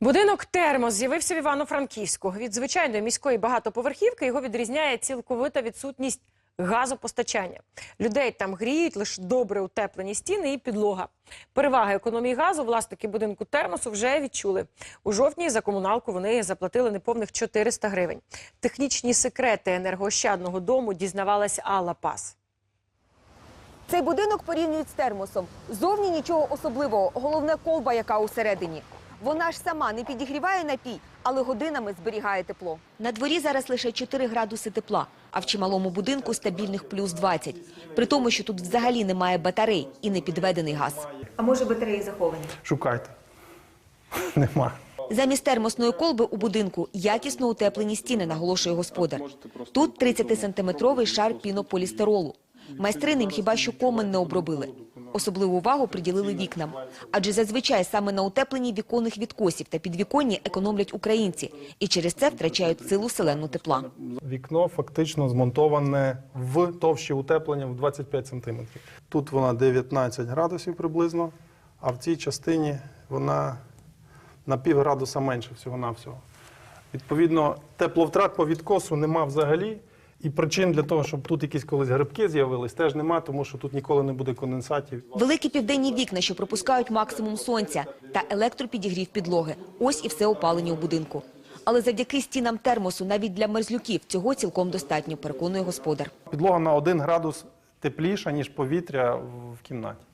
Будинок термос з'явився в Івано-Франківську. Від звичайної міської багатоповерхівки його відрізняє цілковита відсутність газопостачання. Людей там гріють лише добре утеплені стіни і підлога. Переваги економії газу власники будинку термосу вже відчули. У жовтні за комуналку вони заплатили неповних 400 гривень. Технічні секрети енергоощадного дому дізнавалась Алла Пас. Цей будинок порівнюють з термосом. Зовні нічого особливого, головне колба, яка усередині. Вона ж сама не підігріває напій, але годинами зберігає тепло. На дворі зараз лише 4 градуси тепла, а в чималому будинку стабільних плюс 20. При тому, що тут взагалі немає батарей і не підведений газ. А може батареї заховані? Шукайте. Нема. Замість термосної колби у будинку якісно утеплені стіни, наголошує господар. Тут 30-сантиметровий шар пінополістиролу. Майстри ним хіба що комен не обробили. Особливу увагу приділили вікнам. Адже зазвичай саме на утепленні віконних відкосів та підвіконні економлять українці. І через це втрачають силу селену тепла. Вікно фактично змонтоване в товщі утеплення в 25 см. Тут вона 19 градусів приблизно, а в цій частині вона на пів градуса менше всього-навсього. Відповідно, тепловтрат по відкосу нема взагалі. І причин для того, щоб тут якісь колись грибки з'явились, теж нема, тому що тут ніколи не буде конденсатів. Великі південні вікна, що пропускають максимум сонця, та електропідігрів підлоги. Ось і все опалення у будинку. Але завдяки стінам термосу навіть для мерзлюків цього цілком достатньо, переконує господар. Підлога на 1 градус тепліша, ніж повітря в кімнаті.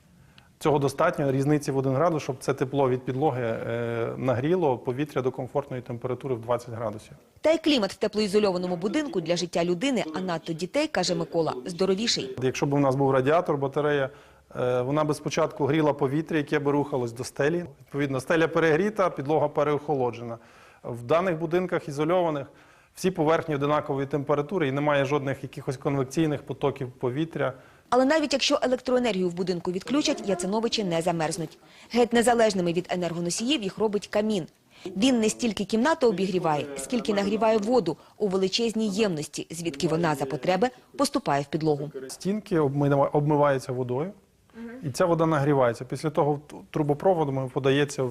Цього достатньо різниці в 1 градус, щоб це тепло від підлоги е, нагріло повітря до комфортної температури в 20 градусів. Та й клімат в теплоізольованому будинку для життя людини, а надто дітей, каже Микола, здоровіший. Якщо б у нас був радіатор, батарея, е, вона би спочатку гріла повітря, яке би рухалось до стелі. Відповідно, стеля перегріта, підлога переохолоджена. В даних будинках ізольованих всі поверхні одинакової температури і немає жодних якихось конвекційних потоків повітря. Але навіть якщо електроенергію в будинку відключать, яциновичі не замерзнуть. Геть незалежними від енергоносіїв їх робить камін. Він не стільки кімнату обігріває, скільки нагріває воду у величезній ємності, звідки вона за потреби поступає в підлогу. Стінки обмива- обмиваються водою, і ця вода нагрівається. Після того трубопроводом подається в,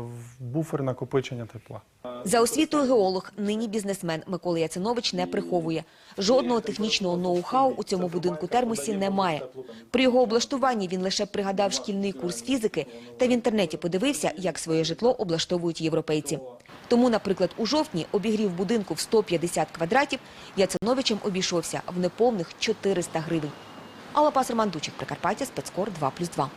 в буфер накопичення тепла. За освітою геолог, нині бізнесмен Микола Яцинович не приховує. Жодного технічного ноу-хау у цьому будинку термосі немає. При його облаштуванні він лише пригадав шкільний курс фізики та в інтернеті подивився, як своє житло облаштовують європейці. Тому, наприклад, у жовтні обігрів будинку в 150 квадратів Яциновичем обійшовся в неповних 400 гривень. Алла Пас, Роман Дучик, Прикарпаття, спецкор 2+,2.